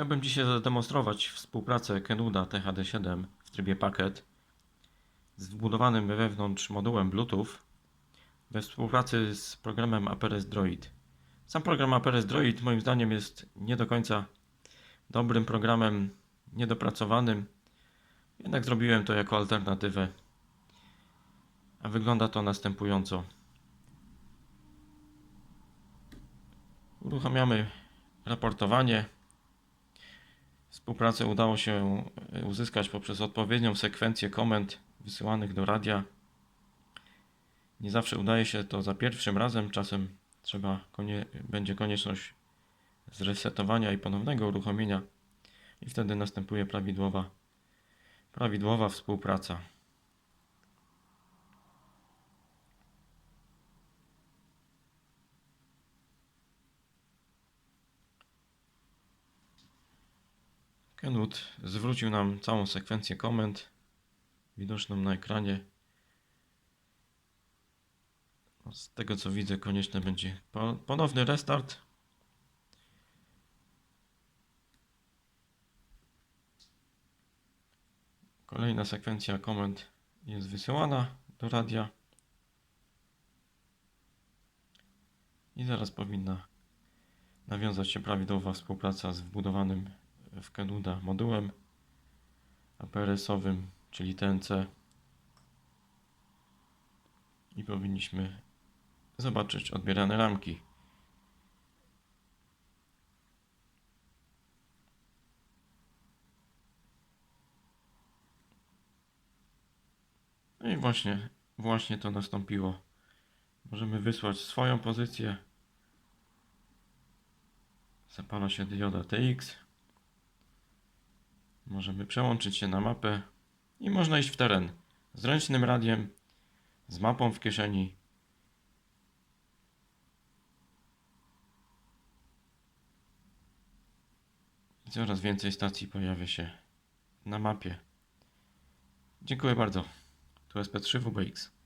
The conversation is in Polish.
Chciałbym dzisiaj zademonstrować współpracę Kenuda THD7 w trybie pakiet z wbudowanym wewnątrz modułem Bluetooth we współpracy z programem Aperes Droid. Sam program Aperes Droid moim zdaniem jest nie do końca dobrym programem, niedopracowanym, jednak zrobiłem to jako alternatywę. A wygląda to następująco. Uruchamiamy raportowanie. Współpracę udało się e, uzyskać poprzez odpowiednią sekwencję komend wysyłanych do radia. Nie zawsze udaje się to za pierwszym razem, czasem trzeba konie, będzie konieczność zresetowania i ponownego uruchomienia i wtedy następuje prawidłowa, prawidłowa współpraca. Kenwood zwrócił nam całą sekwencję komend widoczną na ekranie. No, Z tego co widzę, konieczny będzie po- ponowny restart. Kolejna sekwencja komend jest wysyłana do radia. I zaraz powinna nawiązać się prawidłowa współpraca z wbudowanym w Kenuda modułem APRS-owym, czyli TNC. I powinniśmy zobaczyć odbierane ramki. No i właśnie, właśnie to nastąpiło. Możemy wysłać swoją pozycję. Zapala się dioda TX. Możemy przełączyć się na mapę i można iść w teren z ręcznym radiem, z mapą w kieszeni. I coraz więcej stacji pojawia się na mapie. Dziękuję bardzo. Tu SP3 WBX.